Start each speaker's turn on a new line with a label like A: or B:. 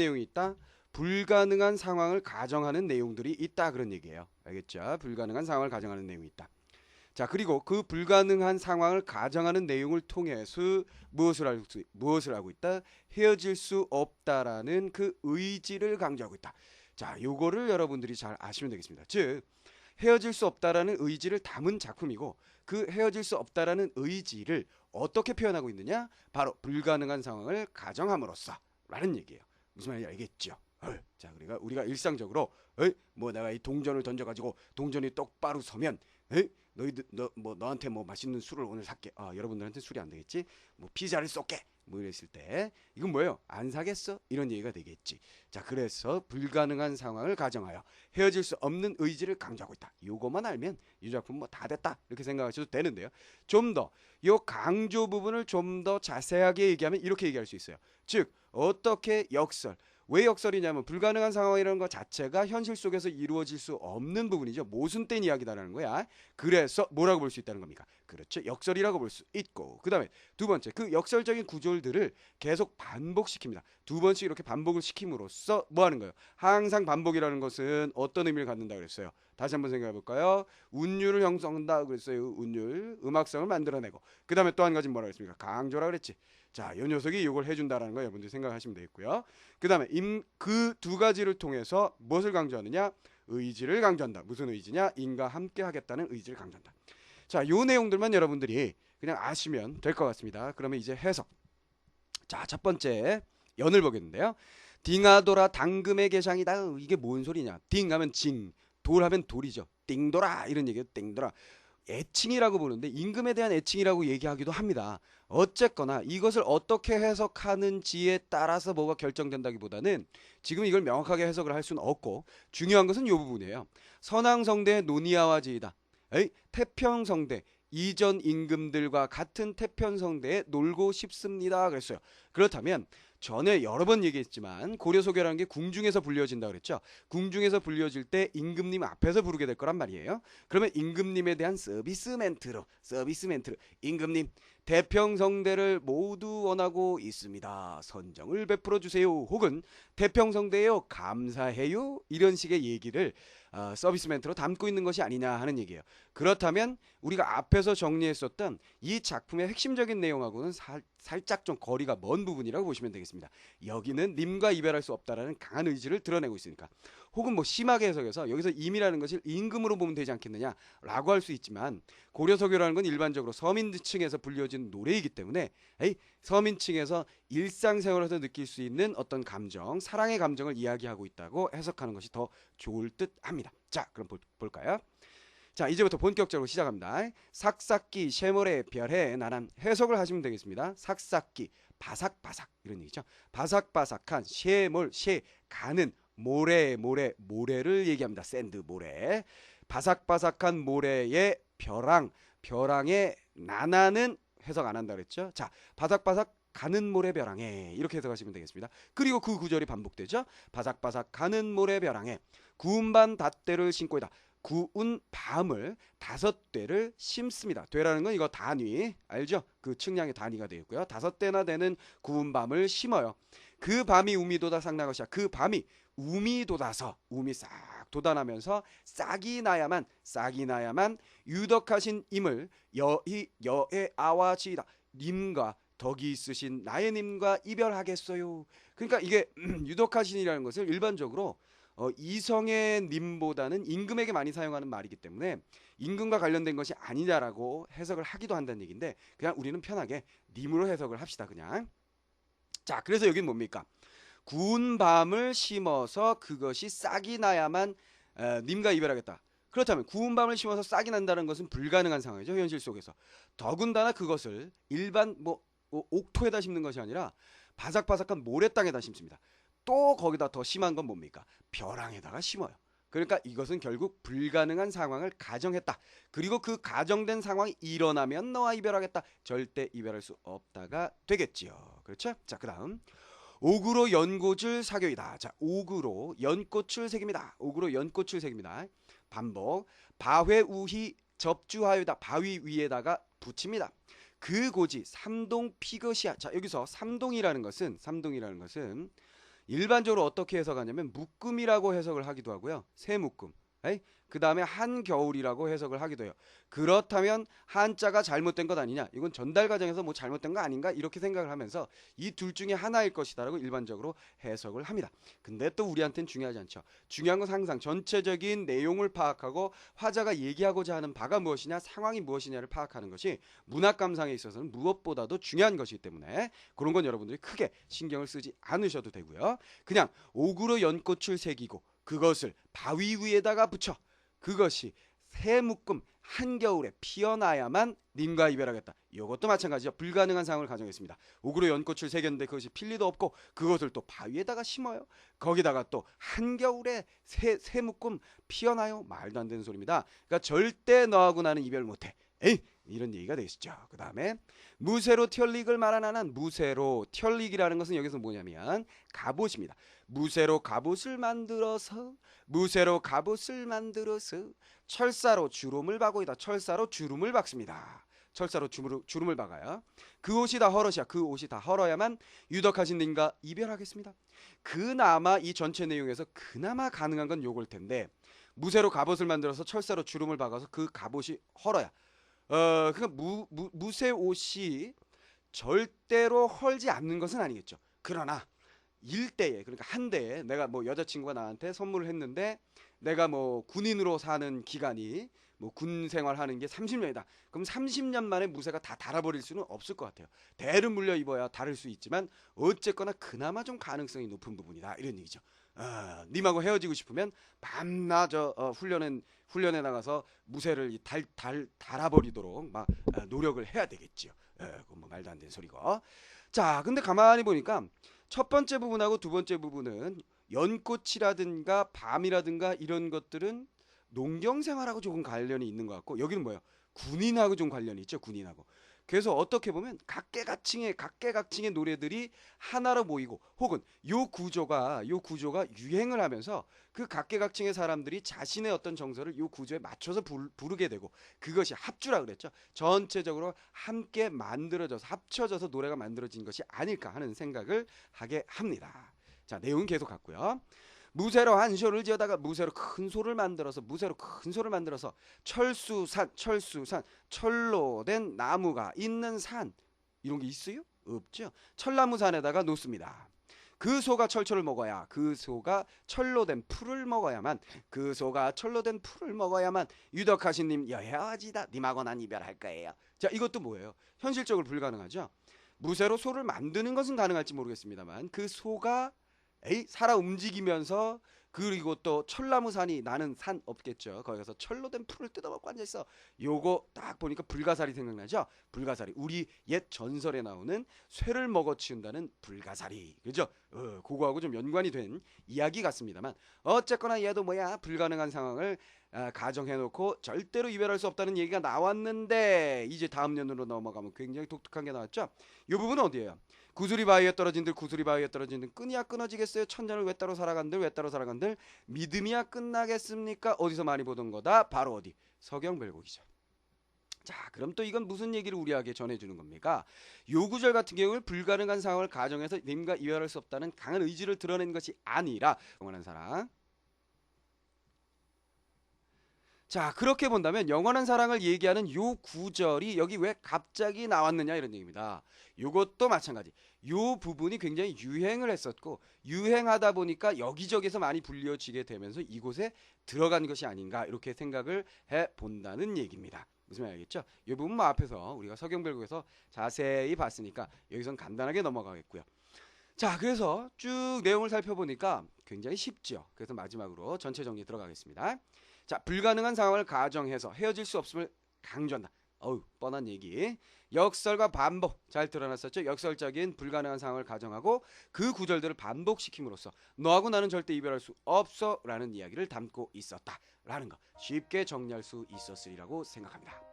A: 내용이 있다. 불가능한 상황을 가정하는 내용들이 있다 그런 얘기예요. 알겠죠? 불가능한 상황을 가정하는 내용이 있다. 자 그리고 그 불가능한 상황을 가정하는 내용을 통해서 무엇을 알고 수- 무엇을 하고 있다? 헤어질 수 없다라는 그 의지를 강조하고 있다. 자 요거를 여러분들이 잘 아시면 되겠습니다. 즉 헤어질 수 없다라는 의지를 담은 작품이고 그 헤어질 수 없다라는 의지를 어떻게 표현하고 있느냐? 바로 불가능한 상황을 가정함으로써 라는 얘기예요. 무슨 말인지 알겠죠? 어이, 자, 우리가 우리가 일상적으로 어이, 뭐 내가 이 동전을 던져 가지고 동전이 똑바로 서면 에이, 너희들 너 뭐 너한테 뭐 맛있는 술을 오늘 살게. 아, 여러분들한테 술이 안 되겠지? 뭐 피자를 쏠게. 뭐 이랬을 때 이건 뭐예요? 안 사겠어? 이런 얘기가 되겠지. 자, 그래서 불가능한 상황을 가정하여 헤어질 수 없는 의지를 강조하고 있다. 요거만 알면 이 작품 뭐 다 됐다 이렇게 생각하셔도 되는데요. 좀 더 요 강조 부분을 좀 더 자세하게 얘기하면 이렇게 얘기할 수 있어요. 즉 어떻게 역설 왜 역설이냐면 불가능한 상황이라는 것 자체가 현실 속에서 이루어질 수 없는 부분이죠. 모순된 이야기다라는 거야. 그래서 뭐라고 볼 수 있다는 겁니까? 그렇죠. 역설이라고 볼 수 있고. 그다음에 두 번째 그 역설적인 구조들을 계속 반복시킵니다. 두 번씩 이렇게 반복을 시킴으로써 뭐 하는 거예요? 항상 반복이라는 것은 어떤 의미를 갖는다 그랬어요? 다시 한번 생각해 볼까요? 운율을 형성한다 그랬어요. 운율, 음악성을 만들어내고. 그다음에 또 한 가지 뭐라 그랬습니까? 강조라 그랬지. 자, 요 녀석이 이걸 해준다라는 거 여러분들 생각하시면 되겠고요. 그 다음에 그 두 가지를 통해서 무엇을 강조하느냐? 의지를 강조한다. 무슨 의지냐? 인과 함께 하겠다는 의지를 강조한다. 자, 요 내용들만 여러분들이 그냥 아시면 될 것 같습니다. 그러면 이제 해석. 자, 첫 번째 연을 보겠는데요. 딩하도라 당금의 개상이다. 이게 뭔 소리냐? 딩 하면 징, 돌 하면 돌이죠. 띵돌아 이런 얘기예요. 띵돌아. 애칭이라고 보는데 임금에 대한 애칭이라고 얘기하기도 합니다. 어쨌거나 이것을 어떻게 해석하는지에 따라서 뭐가 결정된다기보다는 지금 이걸 명확하게 해석을 할 수는 없고 중요한 것은 이 부분이에요. 선왕성대 노니아와 지이다. 에이, 태평성대 이전 임금들과 같은 태평성대에 놀고 싶습니다. 그랬어요. 그렇다면 전에 여러 번 얘기했지만 고려소교라는 게 궁중에서 불려진다 그랬죠. 궁중에서 불려질 때 임금님 앞에서 부르게 될 거란 말이에요. 그러면 임금님에 대한 서비스 멘트로 서비스 멘트로 임금님 태평성대를 모두 원하고 있습니다. 선정을 베풀어 주세요. 혹은 태평성대요 감사해요. 이런 식의 얘기를 어, 서비스 멘트로 담고 있는 것이 아니냐 하는 얘기예요. 그렇다면 우리가 앞에서 정리했었던 이 작품의 핵심적인 내용하고는 살, 살짝 좀 거리가 먼 부분이라고 보시면 되겠습니다. 여기는 님과 이별할 수 없다라는 강한 의지를 드러내고 있으니까. 혹은 뭐 심하게 해석해서 여기서 임이라는 것을 임금으로 보면 되지 않겠느냐라고 할 수 있지만 고려서교라는 건 일반적으로 서민층에서 불려진 노래이기 때문에 에이, 서민층에서 일상생활에서 느낄 수 있는 어떤 감정, 사랑의 감정을 이야기하고 있다고 해석하는 것이 더 좋을 듯 합니다. 자, 그럼 볼, 볼까요? 자, 이제부터 본격적으로 시작합니다. 삭삭기, 쉐모레, 별해, 나란 해석을 하시면 되겠습니다. 삭삭기, 바삭바삭 이런 얘기죠. 바삭바삭한 쉐몰, 쉐, 가는 모래, 모래, 모래를 얘기합니다. 샌드 모래. 바삭바삭한 모래의 벼랑, 벼랑의 나나는 해석 안 한다 그랬죠. 자, 바삭바삭 가는 모래 벼랑에 이렇게 해석하시면 되겠습니다. 그리고 그 구절이 반복되죠. 바삭바삭 가는 모래 벼랑에 구운 반 닷대를 신고이다. 구운 밤을 다섯 대를 심습니다. 되라는 건 이거 단위 알죠? 그 측량의 단위가 되겠고요. 다섯 대나 되는 구운 밤을 심어요. 그 밤이 우미 돋아 싹나 것이야. 그 밤이 우미 돋아서 우미 싹 돋아나면서 싹이 나야만 싹이 나야만 유덕하신 임을 여이 여의 아와지이다. 님과 덕이 있으신 나의 님과 이별하겠어요. 그러니까 이게 유덕하신이라는 것을 일반적으로 어, 이성의 님보다는 임금에게 많이 사용하는 말이기 때문에 임금과 관련된 것이 아니냐라고 해석을 하기도 한다는 얘기인데 그냥 우리는 편하게 님으로 해석을 합시다 그냥 자 그래서 여긴 뭡니까 구운 밤을 심어서 그것이 싹이 나야만 에, 님과 이별하겠다 그렇다면 구운 밤을 심어서 싹이 난다는 것은 불가능한 상황이죠 현실 속에서 더군다나 그것을 일반 뭐 어, 옥토에다 심는 것이 아니라 바삭바삭한 모래 땅에다 심습니다 또 거기다 더 심한 건 뭡니까? 벼랑에다가 심어요. 그러니까 이것은 결국 불가능한 상황을 가정했다. 그리고 그 가정된 상황이 일어나면 너와 이별하겠다. 절대 이별할 수 없다가 되겠지요. 그렇죠? 자, 그다음 옥으로 연꽃을 사교이다. 자, 옥으로 연꽃을 새깁니다. 옥으로 연꽃을 새깁니다. 반복. 바회우희 접주하여다. 바위 위에다가 붙입니다. 그 고지 삼동 피것이야. 자, 여기서 삼동이라는 것은 삼동이라는 것은 일반적으로 어떻게 해석하냐면 묶음이라고 해석을 하기도 하고요. 새 묶음. 그 다음에 한겨울이라고 해석을 하기도 해요. 그렇다면 한자가 잘못된 것 아니냐? 이건 전달 과정에서 뭐 잘못된 거 아닌가? 이렇게 생각을 하면서 이 둘 중에 하나일 것이다라고 일반적으로 해석을 합니다. 근데 또 우리한테는 중요하지 않죠. 중요한 건 항상 전체적인 내용을 파악하고 화자가 얘기하고자 하는 바가 무엇이냐, 상황이 무엇이냐를 파악하는 것이 문학 감상에 있어서는 무엇보다도 중요한 것이기 때문에 그런 건 여러분들이 크게 신경을 쓰지 않으셔도 되고요. 그냥 옥으로 연꽃을 새기고 그것을 바위 위에다가 붙여 그것이 새 묶음 한겨울에 피어나야만 님과 이별하겠다. 이것도 마찬가지죠. 불가능한 상황을 가정했습니다. 옥으로 연꽃을 새겼는데 그것이 필 리도 없고 그것을 또 바위에다가 심어요. 거기다가 또 한겨울에 새, 새 묶음 피어나요. 말도 안 되는 소리입니다. 그러니까 절대 너하고 나는 이별 못해. 에이 이런 얘기가 되시죠. 그 다음에 무쇠로 털릭을 말하는 무쇠로 털릭이라는 것은 여기서 뭐냐면 갑옷입니다. 무쇠로 갑옷을 만들어서 무쇠로 갑옷을 만들어서 철사로 주름을 박고이다. 철사로 주름을 박습니다. 철사로 주름, 주름을 박아요. 그 옷이 다 헐어야 그 옷이 다 헐어야만 유덕하신 님과 이별하겠습니다. 그나마 이 전체 내용에서 그나마 가능한 건 요걸 텐데 무쇠로 갑옷을 만들어서 철사로 주름을 박아서 그 갑옷이 헐어야 어, 그러니까 무, 무, 무쇠 옷이 절대로 헐지 않는 것은 아니겠죠. 그러나 일대에 그러니까 한 대에 내가 뭐 여자친구가 나한테 선물을 했는데 내가 뭐 군인으로 사는 기간이 뭐 군 생활하는 게 30년이다. 그럼 30년 만에 무쇠가 다 달아버릴 수는 없을 것 같아요. 대를 물려 입어야 다를 수 있지만 어쨌거나 그나마 좀 가능성이 높은 부분이다. 이런 얘기죠. 어, 님하고 헤어지고 싶으면 밤낮 저 어, 훈련은 훈련에 나가서 무쇠를 달, 달, 달아버리도록 막 어, 노력을 해야 되겠지요. 에, 그건 뭐 말도 안 되는 소리고. 자, 근데 가만히 보니까 첫 번째 부분하고 두 번째 부분은 연꽃이라든가 밤이라든가 이런 것들은 농경 생활하고 조금 관련이 있는 것 같고 여기는 뭐예요? 군인하고 좀 관련이 있죠. 군인하고. 그래서 어떻게 보면 각계각층의 각계각층의 노래들이 하나로 모이고 혹은 요 구조가 요 구조가 유행을 하면서 그 각계각층의 사람들이 자신의 어떤 정서를 요 구조에 맞춰서 부르, 부르게 되고 그것이 합주라 그랬죠. 전체적으로 함께 만들어져서 합쳐져서 노래가 만들어진 것이 아닐까 하는 생각을 하게 합니다. 자, 내용은 계속 갔고요. 무쇠로 한 소를 지어다가 무쇠로 큰 소를 만들어서 무쇠로 큰 소를 만들어서 철수산 철수산 철로 된 나무가 있는 산 이런 게 있어요? 없죠. 철나무산에다가 놓습니다. 그 소가 철철을 먹어야 그 소가 철로 된 풀을 먹어야만 그 소가 철로 된 풀을 먹어야만 유덕하신 님 여해지다 님하고 난 이별할 거예요. 자 이것도 뭐예요? 현실적으로 불가능하죠. 무쇠로 소를 만드는 것은 가능할지 모르겠습니다만 그 소가 에이 살아 움직이면서 그리고 또 철나무산이 나는 산 없겠죠. 거기 가서 철로 된 풀을 뜯어먹고 앉아 있어. 요거 딱 보니까 불가사리 생각나죠? 불가사리. 우리 옛 전설에 나오는 쇠를 먹어 치운다는 불가사리. 그죠? 어, 그거하고 좀 연관이 된 이야기 같습니다만 어쨌거나 얘도 뭐야 불가능한 상황을 아, 가정해놓고 절대로 이별할 수 없다는 얘기가 나왔는데 이제 다음 년으로 넘어가면 굉장히 독특한 게 나왔죠. 이 부분은 어디예요? 구슬이 바위에 떨어진들 구슬이 바위에 떨어진들 끈이야 끊어지겠어요? 천년을 왜 따로 살아간들 왜 따로 살아간들? 믿음이야 끝나겠습니까? 어디서 많이 보던 거다? 바로 어디? 서경별곡이죠. 자 그럼 또 이건 무슨 얘기를 우리에게 전해주는 겁니까? 요 구절 같은 경우는 불가능한 상황을 가정해서 님과 이별할 수 없다는 강한 의지를 드러낸 것이 아니라 영원한 사랑 자 그렇게 본다면 영원한 사랑을 얘기하는 요 구절이 여기 왜 갑자기 나왔느냐 이런 얘기입니다. 요것도 마찬가지. 요 부분이 굉장히 유행을 했었고 유행하다 보니까 여기저기서 많이 불려지게 되면서 이곳에 들어간 것이 아닌가 이렇게 생각을 해 본다는 얘기입니다. 무슨 말이겠죠? 이 부분 뭐 앞에서 우리가 서경별국에서 자세히 봤으니까 여기선 간단하게 넘어가겠고요. 자, 그래서 쭉 내용을 살펴보니까 굉장히 쉽죠. 그래서 마지막으로 전체 정리 들어가겠습니다. 자, 불가능한 상황을 가정해서 헤어질 수 없음을 강조한다. 어우, 뻔한 얘기. 역설과 반복 잘 드러났었죠. 역설적인 불가능한 상황을 가정하고 그 구절들을 반복시킴으로써 너하고 나는 절대 이별할 수 없어 라는 이야기를 담고 있었다 라는 거 쉽게 정리할 수 있었으리라고 생각합니다.